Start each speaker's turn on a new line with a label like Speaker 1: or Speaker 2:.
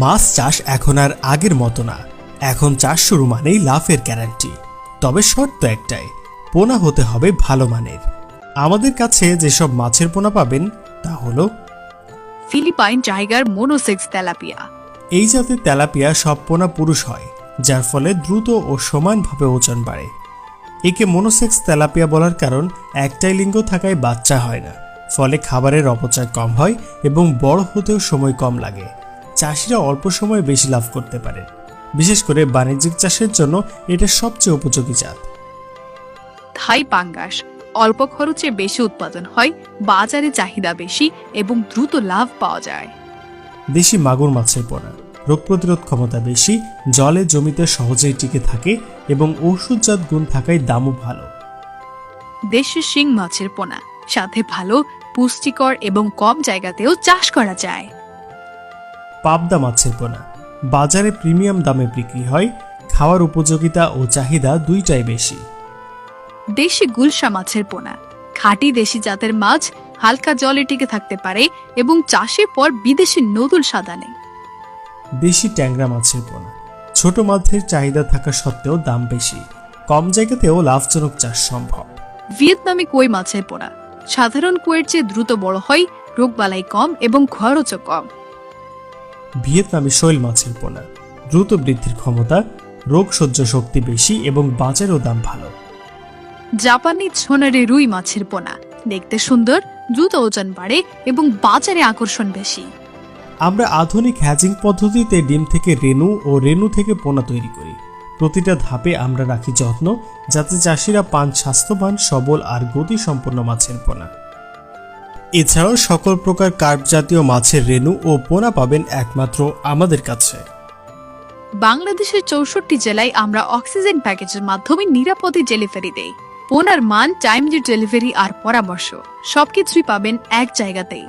Speaker 1: মাছ চাষ এখন আর আগের মতো না। এখন চাষ শুরু মানেই লাভের গ্যারান্টি তবে শর্ত একটাই পোনা হতে হবে ভালো মানের। আমাদের কাছে যেসব মাছের পোনা পাবেন তা হলো
Speaker 2: ফিলিপাইন টাইগার মোনোসেক্স তেলাপিয়া।
Speaker 1: এই জাতের তেলাপিয়া সব পোনা পুরুষ হয় যার ফলে দ্রুত ও সমানভাবে ওজন বাড়ে। একে মনোসেক্স তেলাপিয়া বলার কারণ একটাই লিঙ্গ থাকায় বাচ্চা হয় না। ফলে খাবারের অপচয় কম হয় এবং বড় হতেও সময় কম লাগে। চাষিরা অল্প সময়ে বেশি লাভ করতে পারে। বিশেষ করে বাণিজ্যিক চাষের জন্য এটা সবচেয়ে উপযোগী জাত।
Speaker 2: থাই পাঙ্গাস অল্প খরচে বেশি উৎপাদন হয় বাজারে চাহিদা বেশি এবং দ্রুত লাভ পাওয়া যায়।
Speaker 1: দেশি মাগুর মাছের পোনা রোগ প্রতিরোধ ক্ষমতা বেশি জলে জমিতে সহজেই টিকে থাকে এবং ঔষধজাত গুণ থাকায় দামও ভালো।
Speaker 2: দেশি শিং মাছের পোনা সাথে ভালো পুষ্টিকর এবং কম জায়গাতেও চাষ করা যায়।
Speaker 1: পাবদা মাছের পোনা বাজারে প্রিমিয়াম দামে বিক্রি হয় খাওয়ার উপযোগিতা ও চাহিদা দুইটাই বেশি।
Speaker 2: দেশি গুলশা মাছের পোনা খাঁটি দেশি জাতের মাছ হালকা জলে টিকে থাকতে পারে এবং চাষের পর বিদেশি নদুল স্বাদ আনে।
Speaker 1: দেশি ট্যাংরা মাছের পোনা ছোট মাছের চাহিদা থাকা সত্ত্বেও দাম বেশি। কম জায়গাতেও লাভজনক চাষ সম্ভব।
Speaker 2: ভিয়েতনামি কই মাছের পোনা সাধারণ কইয়ের চেয়ে দ্রুত বড় হয় রোগবালাই কম এবং খরচও কম।
Speaker 1: ভিয়েতনামি শৈল মাছের পোনা। দ্রুত বৃদ্ধির ক্ষমতা রোগ সহ্য শক্তি বেশি এবং বাজারও দাম ভালো।
Speaker 2: জাপানি ছোনারে রুই মাছের পোনা। দেখতে সুন্দর দ্রুত ওজন বাড়ে এবং বাজারে আকর্ষণ বেশি।
Speaker 1: আমরা আধুনিক হ্যাচিং পদ্ধতিতে ডিম থেকে রেণু ও রেণু থেকে পোনা তৈরি করি। প্রতিটা ধাপে আমরা রাখি যত্ন যাতে চাষিরা পান স্বাস্থ্যবান সবল আর গতিসম্পন্ন মাছের পোনা। এছাড়াও সকল প্রকার কার্প জাতীয় মাছের রেণু ও পোনা পাবেন একমাত্র আমাদের কাছে।
Speaker 2: বাংলাদেশের চৌষট্টি জেলায় আমরা অক্সিজেন প্যাকেজের মাধ্যমে নিরাপদে ডেলিভারি দেই। পোনার মান টাইম ডেলিভারি আর পরামর্শ, সবকিছুই পাবেন এক জায়গাতেই।